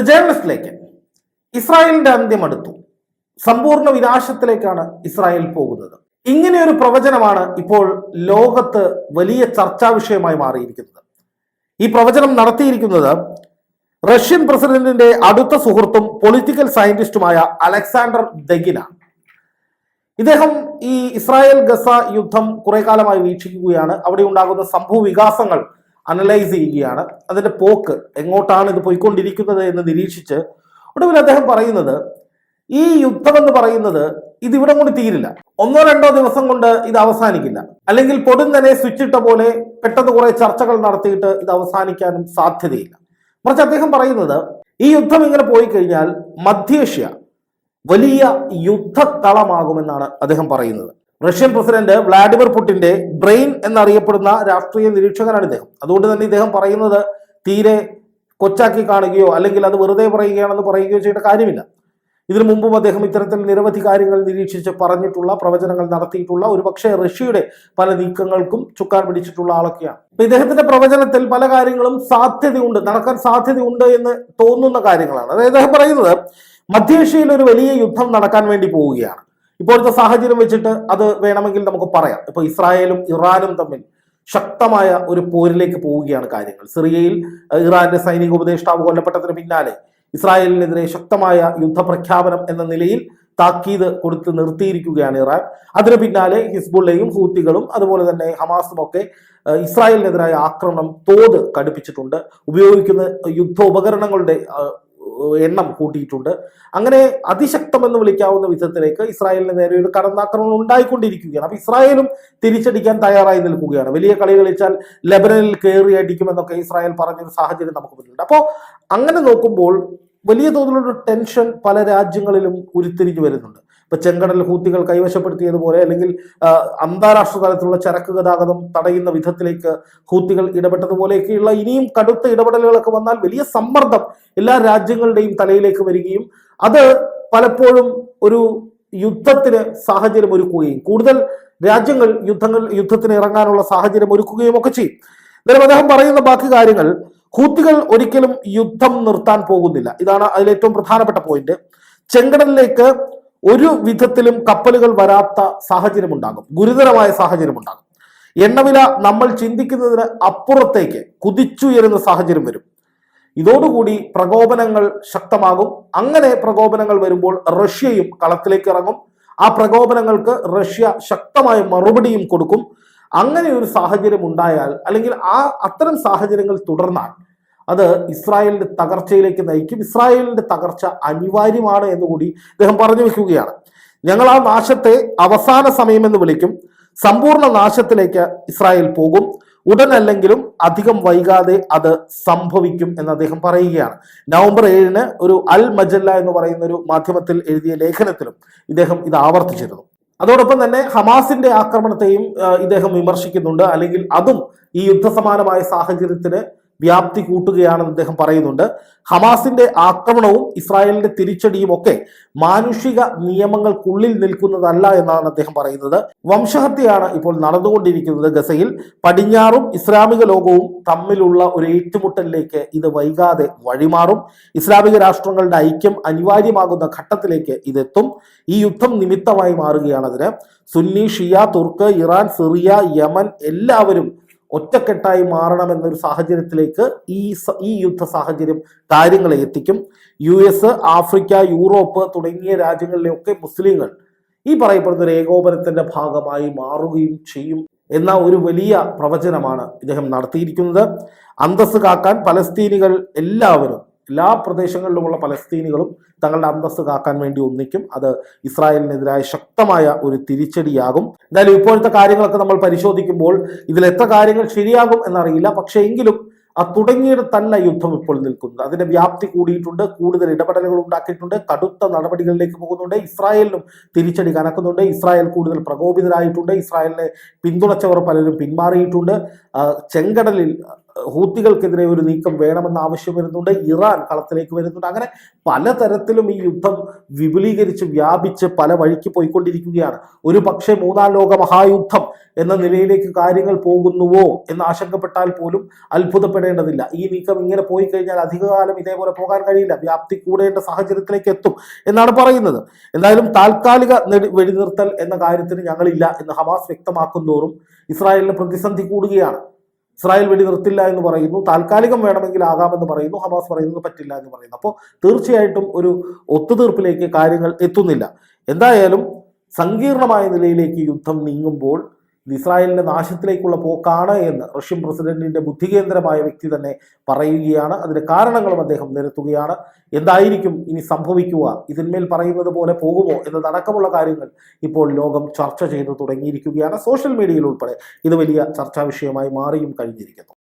The ജേർണലിസ്റ്റിലേക്ക് ഇസ്രായേലിന്റെ അന്ത്യം അടുത്തു. സമ്പൂർണ വിനാശത്തിലേക്കാണ് ഇസ്രായേൽ പോകുന്നത്. ഇങ്ങനെ ഒരു പ്രവചനമാണ് ഇപ്പോൾ ലോകത്ത് വലിയ ചർച്ചാ വിഷയമായി മാറിയിരിക്കുന്നത്. ഈ പ്രവചനം നടത്തിയിരിക്കുന്നത് റഷ്യൻ പ്രസിഡന്റിന്റെ അടുത്ത സുഹൃത്തും പൊളിറ്റിക്കൽ സയന്റിസ്റ്റുമായ അലക്സാണ്ടർ ദഗിനാണ് ഇദ്ദേഹം ഈ ഇസ്രായേൽ ഗസ യുദ്ധം കുറെ കാലമായി വീക്ഷിക്കുകയാണ്. അവിടെ ഉണ്ടാകുന്ന സംഭവ വികാസങ്ങൾ അനലൈസ് ചെയ്യുകയാണ്. അതിന്റെ പോക്ക് എങ്ങോട്ടാണ് ഇത് പോയിക്കൊണ്ടിരിക്കുന്നത് എന്ന് നിരീക്ഷിച്ച് ഒടുവിൽ അദ്ദേഹം പറയുന്നത് ഈ യുദ്ധം എന്ന് പറയുന്നത് ഇത് ഇവിടെ കൊണ്ട് തീരില്ല. ഒന്നോ രണ്ടോ ദിവസം കൊണ്ട് ഇത് അവസാനിക്കില്ല. അല്ലെങ്കിൽ പൊടുന്നനെ സ്വിച്ച് ഇട്ട പോലെ പെട്ടെന്ന് കുറെ ചർച്ചകൾ നടത്തിയിട്ട് ഇത് അവസാനിക്കാനും സാധ്യതയില്ല. മറിച്ച് അദ്ദേഹം പറയുന്നത് ഈ യുദ്ധം ഇങ്ങനെ പോയി കഴിഞ്ഞാൽ മധ്യേഷ്യ വലിയ യുദ്ധത്തളമാകുമെന്നാണ് അദ്ദേഹം പറയുന്നത്. റഷ്യൻ പ്രസിഡന്റ് വ്ളാഡിമിർ പുടിന്റെ ബ്രെയിൻ എന്നറിയപ്പെടുന്ന രാഷ്ട്രീയ നിരീക്ഷകനാണ് ഇദ്ദേഹം. അതുകൊണ്ട് തന്നെ ഇദ്ദേഹം പറയുന്നത് തീരെ കൊച്ചാക്കി കാണുകയോ അല്ലെങ്കിൽ അത് വെറുതെ പറയുകയാണെന്ന് പറയുകയോ ചെയ്യേണ്ട കാര്യമില്ല. ഇതിനു മുമ്പും അദ്ദേഹം ഇത്തരത്തിൽ നിരവധി കാര്യങ്ങൾ നിരീക്ഷിച്ച് പറഞ്ഞിട്ടുള്ള പ്രവചനങ്ങൾ നടത്തിയിട്ടുള്ള ഒരുപക്ഷെ റഷ്യയുടെ പല നീക്കങ്ങൾക്കും ചുക്കാൻ പിടിച്ചിട്ടുള്ള ആളൊക്കെയാണ്. അപ്പൊ ഇദ്ദേഹത്തിന്റെ പ്രവചനത്തിൽ പല കാര്യങ്ങളും സാധ്യതയുണ്ട് നടക്കാൻ സാധ്യതയുണ്ട് എന്ന് തോന്നുന്ന കാര്യങ്ങളാണ്. അതായത് അദ്ദേഹം പറയുന്നത് മധ്യേഷ്യയിൽ ഒരു വലിയ യുദ്ധം നടക്കാൻ വേണ്ടി പോവുകയാണ്. ഇപ്പോഴത്തെ സാഹചര്യം വെച്ചിട്ട് അത് വേണമെങ്കിൽ നമുക്ക് പറയാം. ഇപ്പൊ ഇസ്രായേലും ഇറാനും തമ്മിൽ ശക്തമായ ഒരു പോരിലേക്ക് പോവുകയാണ് കാര്യങ്ങൾ. സിറിയയിൽ ഇറാന്റെ സൈനിക ഉപദേഷ്ടാവ് കൊല്ലപ്പെട്ടതിന് പിന്നാലെ ഇസ്രായേലിനെതിരെ ശക്തമായ യുദ്ധപ്രഖ്യാപനം എന്ന നിലയിൽ താക്കീത് കൊടുത്ത് നിർത്തിയിരിക്കുകയാണ് ഇറാൻ. അതിന് പിന്നാലെ ഹിസ്ബുള്ളയും ഹൂത്തികളും അതുപോലെ തന്നെ ഹമാസും ഒക്കെ ഇസ്രായേലിനെതിരായ ആക്രമണം തോത് കടുപ്പിച്ചിട്ടുണ്ട്. ഉപയോഗിക്കുന്ന യുദ്ധ ഉപകരണങ്ങളുടെ എണ്ണം കൂട്ടിയിട്ടുണ്ട്. അങ്ങനെ അതിശക്തമെന്ന് വിളിക്കാവുന്ന വിധത്തിലേക്ക് ഇസ്രായേലിന് നേരെ ഒരു കടന്നാക്രമണം ഉണ്ടായിക്കൊണ്ടിരിക്കുകയാണ്. അപ്പൊ ഇസ്രായേലും തിരിച്ചടിക്കാൻ തയ്യാറായി നിൽക്കുകയാണ്. വലിയ കളി കളിച്ചാൽ ലെബനനിൽ കയറി അടിക്കുമെന്നൊക്കെ ഇസ്രായേൽ പറഞ്ഞൊരു സാഹചര്യം നമുക്ക് മുന്നിലുണ്ട്. അപ്പോൾ അങ്ങനെ നോക്കുമ്പോൾ വലിയ തോതിലുള്ള ടെൻഷൻ പല രാജ്യങ്ങളിലും ഉരുത്തിരിഞ്ഞു വരുന്നുണ്ട്. ഇപ്പൊ ചെങ്കടൽ ഹൂത്തികൾ കൈവശപ്പെടുത്തിയതുപോലെ അല്ലെങ്കിൽ അന്താരാഷ്ട്ര തലത്തിലുള്ള ചരക്ക് ഗതാഗതം തടയുന്ന വിധത്തിലേക്ക് ഹൂത്തികൾ ഇടപെട്ടതുപോലെയൊക്കെയുള്ള ഇനിയും കടുത്ത ഇടപെടലുകളൊക്കെ വന്നാൽ വലിയ സമ്മർദ്ദം എല്ലാ രാജ്യങ്ങളുടെയും തലയിലേക്ക് വരികയും അത് പലപ്പോഴും ഒരു യുദ്ധത്തിന് സാഹചര്യം ഒരുക്കുകയും കൂടുതൽ രാജ്യങ്ങൾ യുദ്ധങ്ങൾ യുദ്ധത്തിന് ഇറങ്ങാനുള്ള സാഹചര്യം ഒരുക്കുകയും ഒക്കെ ചെയ്യും. എന്നാലും അദ്ദേഹം പറയുന്ന ബാക്കി കാര്യങ്ങൾ ഹൂത്തികൾ ഒരിക്കലും യുദ്ധം നിർത്താൻ പോകുന്നില്ല. ഇതാണ് അതിൽ ഏറ്റവും പ്രധാനപ്പെട്ട പോയിന്റ്. ചെങ്കടലിലേക്ക് ഒരു വിധത്തിലും കപ്പലുകൾ വരാത്ത സാഹചര്യം ഉണ്ടാകും ഗുരുതരമായ സാഹചര്യം ഉണ്ടാകും എണ്ണവില നമ്മൾ ചിന്തിക്കുന്നതിന് അപ്പുറത്തേക്ക് കുതിച്ചുയരുന്ന സാഹചര്യം വരും. ഇതോടുകൂടി പ്രകോപനങ്ങൾ ശക്തമാകും. അങ്ങനെ പ്രകോപനങ്ങൾ വരുമ്പോൾ റഷ്യയും കളത്തിലേക്ക് ഇറങ്ങും. ആ പ്രകോപനങ്ങൾക്ക് റഷ്യ ശക്തമായ മറുപടിയും കൊടുക്കും. അങ്ങനെ ഒരു സാഹചര്യം ഉണ്ടായാൽ അല്ലെങ്കിൽ ആ അത്തരം സാഹചര്യങ്ങൾ തുടർന്നാൽ അത് ഇസ്രായേലിന്റെ തകർച്ചയിലേക്ക് നയിക്കും. ഇസ്രായേലിന്റെ തകർച്ച അനിവാര്യമാണ് എന്നുകൂടി അദ്ദേഹം പറഞ്ഞു വെക്കുകയാണ്. ഞങ്ങൾ ആ നാശത്തെ അവസാന സമയം എന്ന് വിളിക്കും. സമ്പൂർണ നാശത്തിലേക്ക് ഇസ്രായേൽ പോകും. ഉടനല്ലെങ്കിലും അധികം വൈകാതെ അത് സംഭവിക്കും എന്ന് അദ്ദേഹം പറയുകയാണ്. നവംബർ ഏഴിന് ഒരു അൽ മജല്ല എന്ന് പറയുന്ന ഒരു മാധ്യമത്തിൽ എഴുതിയ ലേഖനത്തിലും ഇദ്ദേഹം ഇത് ആവർത്തിച്ചിരുന്നു. അതോടൊപ്പം തന്നെ ഹമാസിന്റെ ആക്രമണത്തെയും ഇദ്ദേഹം വിമർശിക്കുന്നുണ്ട്. അല്ലെങ്കിൽ അതും ഈ യുദ്ധസമാനമായ സാഹചര്യത്തിന് വ്യാപ്തി കൂട്ടുകയാണെന്ന് അദ്ദേഹം പറയുന്നുണ്ട്. ഹമാസിന്റെ ആക്രമണവും ഇസ്രായേലിന്റെ തിരിച്ചടിയും ഒക്കെ മാനുഷിക നിയമങ്ങൾക്കുള്ളിൽ നിൽക്കുന്നതല്ല എന്നാണ് അദ്ദേഹം പറയുന്നത്. വംശഹത്യയാണ് ഇപ്പോൾ നടന്നുകൊണ്ടിരിക്കുന്നത് ഗസയിൽ. പടിഞ്ഞാറും ഇസ്ലാമിക ലോകവും തമ്മിലുള്ള ഒരു ഏറ്റുമുട്ടലിലേക്ക് ഇത് വൈകാതെ വഴിമാറും. ഇസ്ലാമിക രാഷ്ട്രങ്ങളുടെ ഐക്യം അനിവാര്യമാകുന്ന ഘട്ടത്തിലേക്ക് ഇതെത്തും. ഈ യുദ്ധം നിമിത്തമായി മാറുകയാണതിന്. Sunni Shia Turk Iran Syria Yemen എല്ലാവരും ഒറ്റക്കെട്ടായി മാറണമെന്നൊരു സാഹചര്യത്തിലേക്ക് ഈ ഈ യുദ്ധ സാഹചര്യം കാര്യങ്ങളെ എത്തിക്കും. യു എസ് ആഫ്രിക്ക യൂറോപ്പ് തുടങ്ങിയ രാജ്യങ്ങളിലെയൊക്കെ മുസ്ലിങ്ങൾ ഈ പറയപ്പെടുന്ന ഒരു ഏകോപനത്തിന്റെ ഭാഗമായി മാറുകയും ചെയ്യും എന്ന ഒരു വലിയ പ്രവചനമാണ് ഇദ്ദേഹം നടത്തിയിരിക്കുന്നത്. അന്തസ് കാക്കാൻ പലസ്തീനികൾ എല്ലാവരും എല്ലാ പ്രദേശങ്ങളിലുമുള്ള പലസ്തീനികളും തങ്ങളുടെ അന്തസ്സ് കാക്കാൻ വേണ്ടി ഒന്നിക്കും. അത് ഇസ്രായേലിനെതിരായ ശക്തമായ ഒരു തിരിച്ചടിയാകും. എന്തായാലും ഇപ്പോഴത്തെ കാര്യങ്ങളൊക്കെ നമ്മൾ പരിശോധിക്കുമ്പോൾ ഇതിൽ എത്ര കാര്യങ്ങൾ ശരിയാകും എന്നറിയില്ല. പക്ഷേ എങ്കിലും ആ തുടങ്ങിയിടത്തല്ല യുദ്ധം ഇപ്പോൾ നിൽക്കുന്നത് അതിന്റെ വ്യാപ്തി കൂടിയിട്ടുണ്ട്. കൂടുതൽ ഇടപെടലുകൾ ഉണ്ടാക്കിയിട്ടുണ്ട്. കടുത്ത നടപടികളിലേക്ക് പോകുന്നുണ്ട്. ഇസ്രായേലിനും തിരിച്ചടി കനക്കുന്നുണ്ട്. ഇസ്രായേൽ കൂടുതൽ പ്രകോപിതരായിട്ടുണ്ട്. ഇസ്രായേലിനെ പിന്തുണച്ചവർ പലരും പിന്മാറിയിട്ടുണ്ട്. ചെങ്കടലിൽ ഹൂത്തികൾക്കെതിരെ ഒരു നീക്കം വേണമെന്ന ആവശ്യം വരുന്നുണ്ട്. ഇറാൻ കളത്തിലേക്ക് വരുന്നുണ്ട്. അങ്ങനെ പലതരത്തിലും ഈ യുദ്ധം വിപുലീകരിച്ച് വ്യാപിച്ച് പല വഴിക്ക് പോയിക്കൊണ്ടിരിക്കുകയാണ്. ഒരു പക്ഷേ മൂന്നാം ലോക മഹായുദ്ധം എന്ന നിലയിലേക്ക് കാര്യങ്ങൾ പോകുന്നുവോ എന്ന് ആശങ്കപ്പെട്ടാൽ പോലും അത്ഭുതപ്പെടേണ്ടതില്ല. ഈ നീക്കം ഇങ്ങനെ പോയി കഴിഞ്ഞാൽ അധികകാലം ഇതേപോലെ പോകാൻ കഴിയില്ല. വ്യാപ്തി കൂടേണ്ട സാഹചര്യത്തിലേക്ക് എത്തും എന്നാണ് പറയുന്നത്. എന്തായാലും താൽക്കാലിക വെടിനിർത്തൽ എന്ന കാര്യത്തിന് ഞങ്ങളില്ല എന്ന് ഹമാസ് വ്യക്തമാക്കുന്നതോറും ഇസ്രായേലിന് പ്രതിസന്ധി കൂടുകയാണ്. ഇസ്രായേൽ വെടി നിർത്തില്ല എന്ന് പറയുന്നു. താൽക്കാലികം വേണമെങ്കിൽ ആകാമെന്ന് പറയുന്നു. ഹമാസ് പറയുന്നത് പറ്റില്ല എന്ന് പറയുന്നു. അപ്പോൾ തീർച്ചയായിട്ടും ഒരു ഒത്തുതീർപ്പിലേക്ക് കാര്യങ്ങൾ എത്തുന്നില്ല. എന്തായാലും സങ്കീർണമായ നിലയിലേക്ക് യുദ്ധം നീങ്ങുമ്പോൾ ഇസ്രായേലിന്റെ നാശത്തിലേക്കുള്ള പോക്കാണ് എന്ന് റഷ്യൻ പ്രസിഡന്റിന്റെ ബുദ്ധികേന്ദ്രമായ വ്യക്തി തന്നെ പറയുകയാണ്. അതിന്റെ കാരണങ്ങളും അദ്ദേഹം നിരത്തുകയാണ്. എന്തായിരിക്കും ഇനി സംഭവിക്കുക? ഇതിന്മേൽ പറയുന്നത് പോലെ പോകുമോ? എന്നതടക്കമുള്ള കാര്യങ്ങൾ ഇപ്പോൾ ലോകം ചർച്ച ചെയ്തു തുടങ്ങിയിരിക്കുകയാണ്. സോഷ്യൽ മീഡിയയിൽ ഉൾപ്പെടെ ഇത് വലിയ ചർച്ചാ വിഷയമായി മാറിയും കഴിഞ്ഞിരിക്കുന്നു.